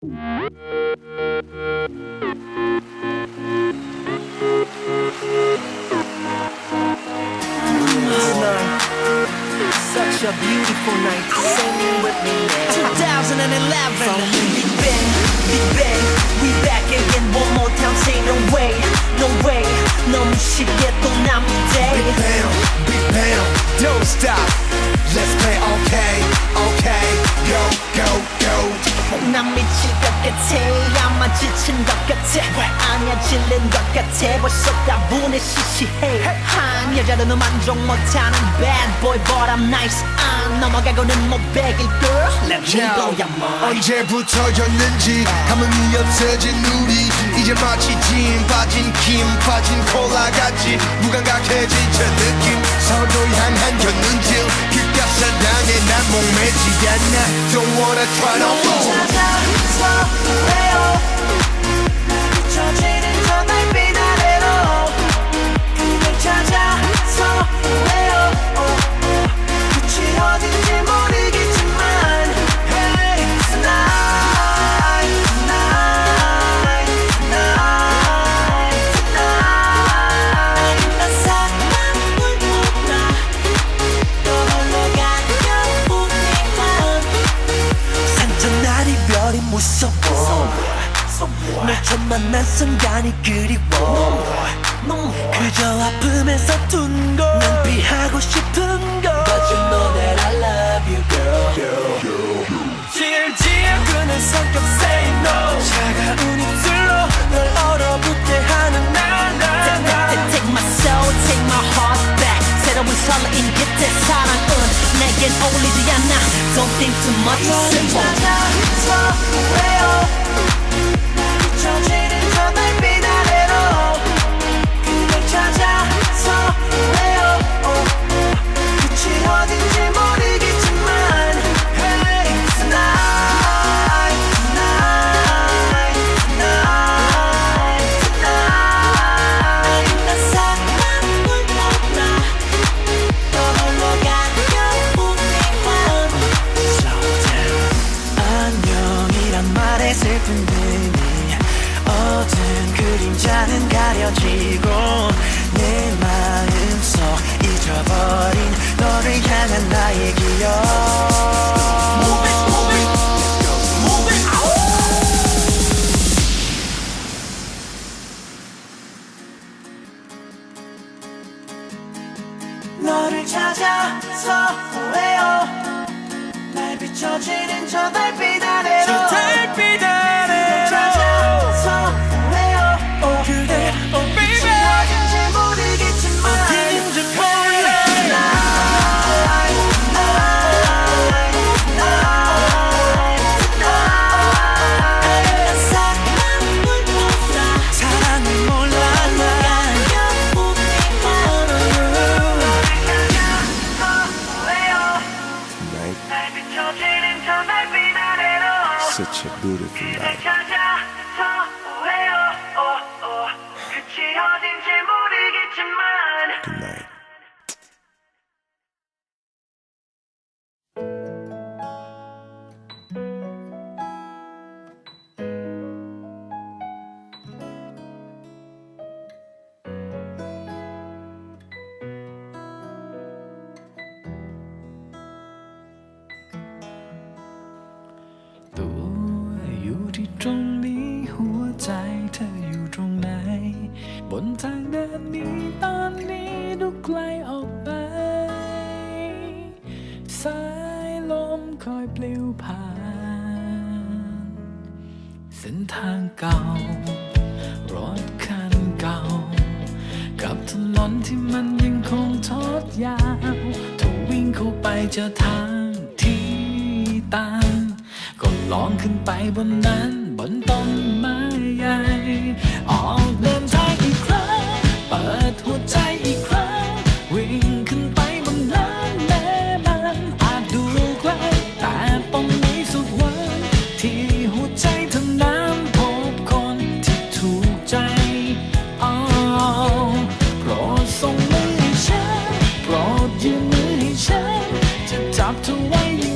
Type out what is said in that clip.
Such a beautiful night. Sing it with me now. 2011. From we back again. One more time, say no way, no way. 난 미칠 것 같아. 아마 지친 것 같아. 아니야 질린 것 같아. 벌써 다분해 시시해. 한 여자로는 만족 못하는 bad boy but I'm nice. 안 넘어가고는 못 베길 girl. Let me blow your mind. 언제부터였는지 감흥이 없어진 우리. 이제 마치 진 빠진 김 빠진 콜라 같이 무감각해진 저 느낌. 서로 향한 견눈질 사랑에 난 목매지 않아 Don't wanna try no more 찾아서 왜요 무서워 널 처음 만난 순간이 그리워 그저 아픔에서 둔걸난 피하고 싶은 걸 But you know that I love you girl 질질 끄는 성격 say no 차가운 입술로 널 얼어붙게 하는 나나 Take my soul, take my heart back 새로운 설레임 깃의 사랑은 내겐 어울리지 않아 Don't think too much, simple 찾아서 왜요. 비춰지 그림자는 가려지고 내 마음속 잊어버린 너를 향한 나의 기억. 너를 찾아서 왜요. 날 비춰지는 저 달빛 아래 Such a beautiful night ตรงนี้หัวใจเธออยู่ตรงไหน บนทางเดินนี้ตอนนี้ดูไกลออกไป สายลมคอยปลิวผ่าน เส้นทางเก่า รถคันเก่า กับถนนที่มันยังคงทอดยาวถ้าวิ่งเข้าไปเจอทางที่ตันก็ลองขึ้นไปบนนั้น บนต้นไม้ใหญ่ ออกเดินทางอีกครั้ง เปิดหัวใจอีกครั้ง วิ่งขึ้นไปบนนั้นแม้มันอาจดูไกลแต่ตรงนี้สุดหวังที่หัวใจเธอนั้นพบคนที่ถูกใจอ๋อโปรดส่งมือให้ฉันโปรดยืนมือให้ฉันจะจับเธอไว้